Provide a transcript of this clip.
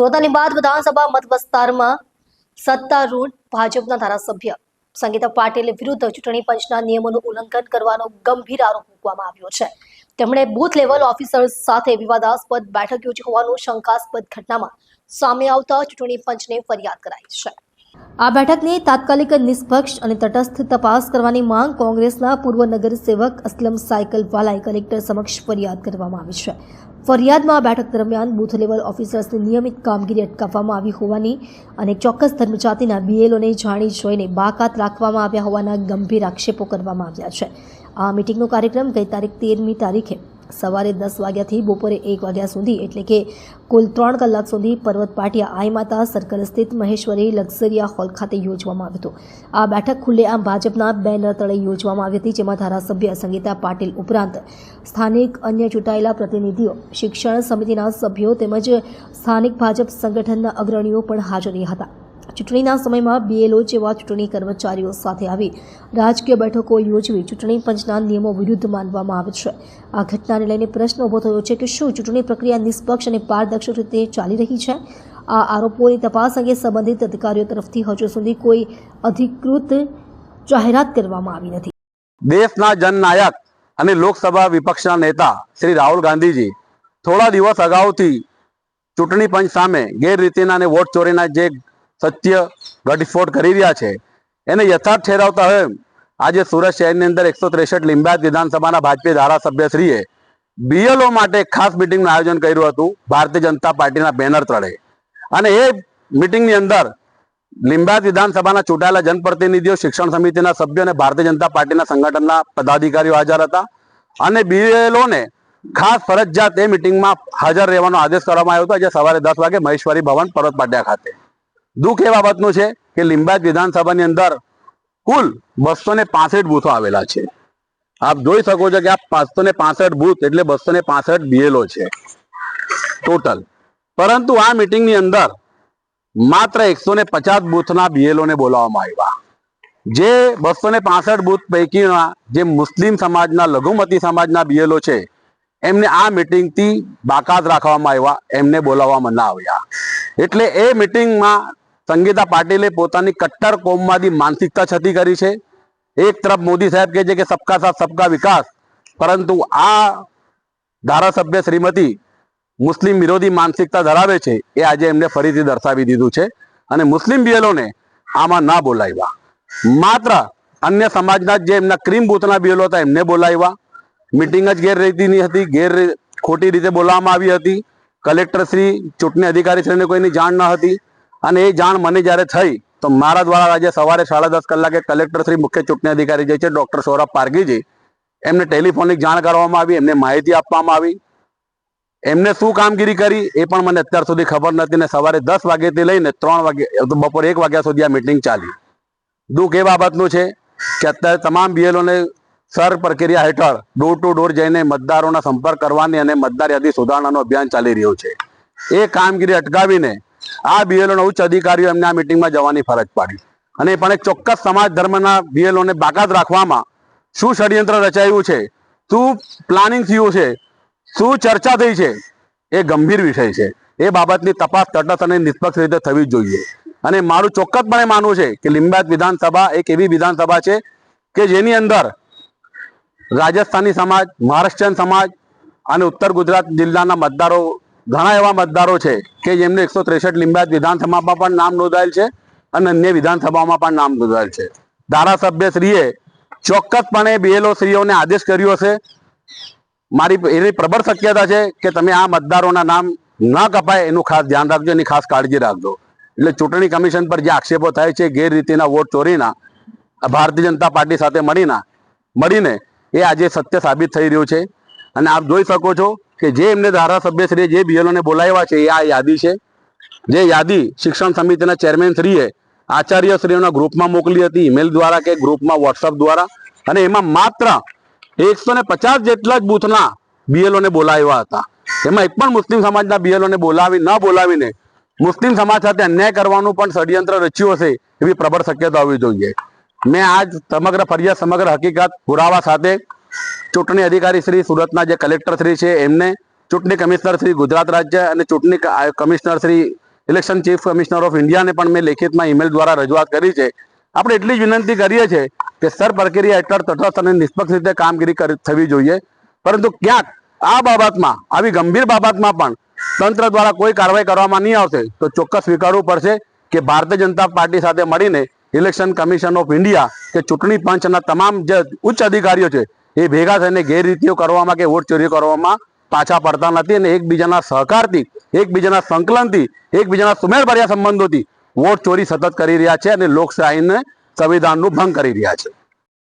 સુરતના બાદ વિધાનસભા મત વિસ્તારમાં સત્તારૂઢ ભાજપના ધારાસભ્ય સંગીતા પાટીલ વિરુદ્ધ ચૂંટણી પંચના નિયમોનું ઉલ્લંઘન કરવાનો ગંભીર આરોપ મૂકવામાં આવ્યો છે. તેમણે બૂથ લેવલ ઓફિસર્સ સાથે વિવાદાસ્પદ બેઠક યોજી હોવાનું શંકાસ્પદ ઘટનામાં સામે આવતા ચૂંટણી પંચને ફરિયાદ કરાઈ છે. આ બેઠકની તાત્કાલિક નિષ્પક્ષ અને તટસ્થ તપાસ કરવાની માંગ કોંગ્રેસના પૂર્વ નગરસેવક અસલમ સાયકલવાલાએ કલેક્ટર સમક્ષ ફરિયાદ કરવામાં આવી છે. ફરિયાદમાં બેઠક દરમિયાન બૂથ લેવલ ઓફિસર્સની નિયમિત કામગીરી અટકાવવામાં આવી હોવાની અને ચોક્કસ ધર્મજાતિના બીએલઓને જાણી જોઈને બાકાત રાખવામાં આવ્યા હોવાના ગંભીર આક્ષેપો કરવામાં આવ્યા છે. આ મિટિંગનો કાર્યક્રમ ગઈ તારીખ તેરમી તારીખે સવારે દસ વાગ્યાથી બપોરે એક વાગ્યા સુધી એટલે કે કુલ ત્રણ કલાક સુધી પર્વત પાટિયા આઈ માતા સર્કલ સ્થિત મહેશ્વરી લક્ઝરિયા હોલ ખાતે યોજવામાં આવ્યું હતું. આ બેઠક ખુલ્લેઆમ ભાજપના બેનર તળે યોજવામાં આવી હતી, જેમાં ધારાસભ્ય સંગીતા પાટીલ ઉપરાંત સ્થાનિક અન્ય ચૂંટાયેલા પ્રતિનિધિઓ, શિક્ષણ સમિતિના સભ્યો તેમજ સ્થાનિક ભાજપ સંગઠનના અગ્રણીઓ પણ હાજર રહ્યા હતા. ચૂંટણીના સમયમાં બીએલઓ જેવા ચૂંટણી કર્મચારીઓ સાથે આવી. રાજકીય બેઠકો યોજવી ચૂંટણી પંચના નિયમો વિરુદ્ધ માનવામાં આવે છે. આ ઘટનાને લઈને પ્રશ્ન ઊભો થયો છે કે શું ચૂંટણી પ્રક્રિયા નિષ્પક્ષ અને પારદર્શક રીતે ચાલી રહી છે? આ આરોપોની તપાસ અંગે સંબંધિત અધિકારીઓ તરફથી હજુ સુધી કોઈ અધિકૃત જાહેરાત કરવામાં આવી નથી. દેશના જનનાયક અને લોકસભા વિપક્ષના નેતા શ્રી રાહુલ ગાંધીજી થોડા દિવસ અગાઉથી ચૂંટણી પંચ સામે ગેરરીતિના અને વોટ ચોરીના જે સત્ય ઘટસ્ફોટ કરી રહ્યા છે. એને યથાર્થ ઠેરાવતા હવે આજે સુરત શહેરની અંદર એકસો ત્રેસઠ લિંબાયત વિધાનસભાના ભાજપી ધારાસભ્યશ્રીએ બીએલઓ માટે ખાસ મિટિંગનું આયોજન કર્યું હતું ભારતીય જનતા પાર્ટીના બેનર તળે. અને એ મિટિંગની અંદર લિંબાયત વિધાનસભાના ચૂંટાયેલા જનપ્રતિનિધિઓ, શિક્ષણ સમિતિના સભ્યો અને ભારતીય જનતા પાર્ટીના સંગઠનના પદાધિકારીઓ હાજર હતા. અને બીએલઓને ખાસ ફરજિયાત એ મિટિંગમાં હાજર રહેવાનો આદેશ કરવામાં આવ્યો હતો. આજે સવારે દસ વાગે મહેશ્વરી ભવન પરત પાટિયા ખાતે. દુઃખ એ બાબતનું છે કે લિંબાયત વિધાનસભાની અંદર કુલ બસો ને પાસઠ બૂથો આવેલા છે. આપ જોઈ શકો છો કે આ પાંચસો ને પાસઠ બૂથ એટલે બસો ને પાસઠ બીએલઓ છે. ટોટલ પરંતુ આ મિટિંગની અંદર માત્ર એકસો ને પચાસ બૂથના બીએલઓને બોલાવવામાં આવ્યા. જે બસો ને પાસઠ બૂથ પૈકીના જે મુસ્લિમ સમાજના, લઘુમતી સમાજના બીએલઓ છે, એમને આ મિટિંગથી બાકાત રાખવામાં આવ્યા, એમને બોલાવવામાં ના આવ્યા. એટલે એ મિટિંગમાં સંગીતા પાટીલે પોતાની કટ્ટર કોમવાદી માનસિકતા છતી કરી છે. એક તરફ મોદી સાહેબ કહે છે કે સબકા સાથ, સબકા વિકાસ. પરંતુ આ ધારાસભ્ય શ્રીમતી મુસ્લિમ વિરોધી માનસિકતા ધરાવે છે એ આજે એમને ફરીથી દર્શાવી દીધું છે. અને મુસ્લિમ બિયલોને આમાં ના બોલાવ્યા. માત્ર અન્ય સમાજના જે એમના ક્રીમ બૂથના બિયલો હતા એમને બોલાવ્યા. મિટિંગ જ ગેરરીતિની હતી, ગેર ખોટી રીતે બોલાવવામાં આવી હતી. કલેક્ટર શ્રી ચૂંટણી અધિકારી શ્રીને કોઈની જાણ ન હતી. અને એ જાણ મને જ્યારે થઈ, તો મારા દ્વારા આજે સવારે સાડા દસ કલાકે કલેક્ટર શ્રી મુખ્ય ચૂંટણી અધિકારી જે છે, ડૉક્ટર સૌરભ પારગીજી એમને ટેલિફોનિક જાણ કરવામાં આવી, એમને માહિતી આપવામાં આવી. એમને શું કામગીરી કરી, એ પણ મને અત્યાર સુધી ખબર નથી ને સવારે દસ વાગ્યાથી લઈને ત્રણ વાગે, બપોરે એક વાગ્યા સુધી આ મિટિંગ ચાલી. દુઃખ એ બાબતનું છે કે અત્યારે તમામ બીએલઓને સર પ્રક્રિયા હેઠળ ડોર ટુ ડોર જઈને મતદારોના સંપર્ક કરવાની અને મતદાર યાદી સુધારણાનું અભિયાન ચાલી રહ્યું છે. એ કામગીરી અટકાવીને આ બીએલઓના ઉચ્ચ અધિકારીઓ એમને આ મિટિંગમાં જવાની ફરજ પાડી. અને પણ એક ચોક્કસ સમાજ ધર્મના બીએલઓને બાકાત રાખવામાં શું ષડયંત્ર રચાયું છે, શું પ્લાનિંગ થયું છે, શું ચર્ચા થઈ છે, એ ગંભીર વિષય છે. એ બાબતની તપાસ તટસ્થ અને નિષ્પક્ષ રીતે થવી જોઈએ. અને મારું ચોક્કસપણે માનવું છે કે લિંબાયત વિધાનસભા એક એવી વિધાનસભા છે કે જેની અંદર રાજસ્થાની સમાજ, મહારાષ્ટ્રીયન સમાજ અને ઉત્તર ગુજરાત જિલ્લાના મતદારો ઘણા એવા મતદારો છે કે જેમને એકસો ત્રેસઠ લિંબાયત વિધાનસભામાં પણ નામ નોંધાયેલ છે અને અન્ય વિધાનસભામાં પણ નામ નોંધાયેલ છે. ધારાસભ્યશ્રીએ ચોક્કસપણે બીએલઓ આદેશ કર્યો હશે. મારી એની પ્રબળ શક્યતા છે કે તમે આ મતદારોના નામ ન કપાય એનું ખાસ ધ્યાન રાખજો એની ખાસ કાળજી રાખજો. એટલે ચૂંટણી કમિશન પર જે આક્ષેપો થાય છે, ગેરરીતિના વોટ ચોરીના, ભારતીય જનતા પાર્ટી સાથે મળીના, મળીને એ આજે સત્ય સાબિત થઈ રહ્યું છે. અને આપ જોઈ શકો છો કે જે એમને ધારાસભ્યશ્રીએ જે બીએલઓને બોલાવ્યા છે, એ આ યાદી છે. જે યાદી શિક્ષણ સમિતિના ચેરમેનશ્રીએ આચાર્યશ્રીઓના ગ્રુપમાં મોકલી હતી, ઈમેલ દ્વારા કે ગ્રુપમાં વોટ્સઅપ દ્વારા. અને એમાં માત્ર એકસો જેટલા જ બૂથના બીએલઓને બોલાવ્યા હતા. એમાં એક પણ મુસ્લિમ સમાજના બીએલઓને બોલાવી, ન બોલાવીને મુસ્લિમ સમાજ સાથે અન્યાય કરવાનું પણ ષડયંત્ર રચ્યું હશે એવી પ્રબળ શક્યતા હોવી જોઈએ. મેં આજ સમગ્ર ફરિયાદ, સમગ્ર હકીકત પુરાવા સાથે ચૂંટણી અધિકારી શ્રી સુરતના જે કલેક્ટર શ્રી છે, એમને ચૂંટણી કમિશનર શ્રી ગુજરાત રાજ્ય અને ચૂંટણી commissioner Shri election chief commissioner of ઇન્ડિયાને પણ મેં લેખિતમાં ઈમેલ દ્વારા રજૂઆત કરી છે. આપણે એટલી જ વિનંતી કરીએ છીએ કે સર પ્રક્રિયા હેઠળ તટસ્થ અને નિષ્પક્ષ રીતે કામગીરી થવી જોઈએ. પરંતુ ક્યાંક આ બાબતમાં, આવી ગંભીર બાબતમાં પણ તંત્ર દ્વારા કોઈ કાર્યવાહી કરવામાં નહીં આવશે, તો ચોક્કસ સ્વીકારવું પડશે કે ભારતીય જનતા પાર્ટી સાથે મળીને ઇલેક્શન કમિશન ઓફ ઇન્ડિયા કે ચૂંટણી પંચના તમામ જે ઉચ્ચ અધિકારીઓ છે એ ભેગા થઈને ગેરરીતિઓ કરવામાં કે વોટ ચોરી કરવામાં પાછા પડતા નથી અને એકબીજાના સહકારથી, એકબીજાના સંકલનથી, એકબીજાના સુમેળભર્યા સંબંધોથી વોટ ચોરી સતત કરી રહ્યા છે અને લોકશાહીને સંવિધાનનું ભંગ કરી રહ્યા છે.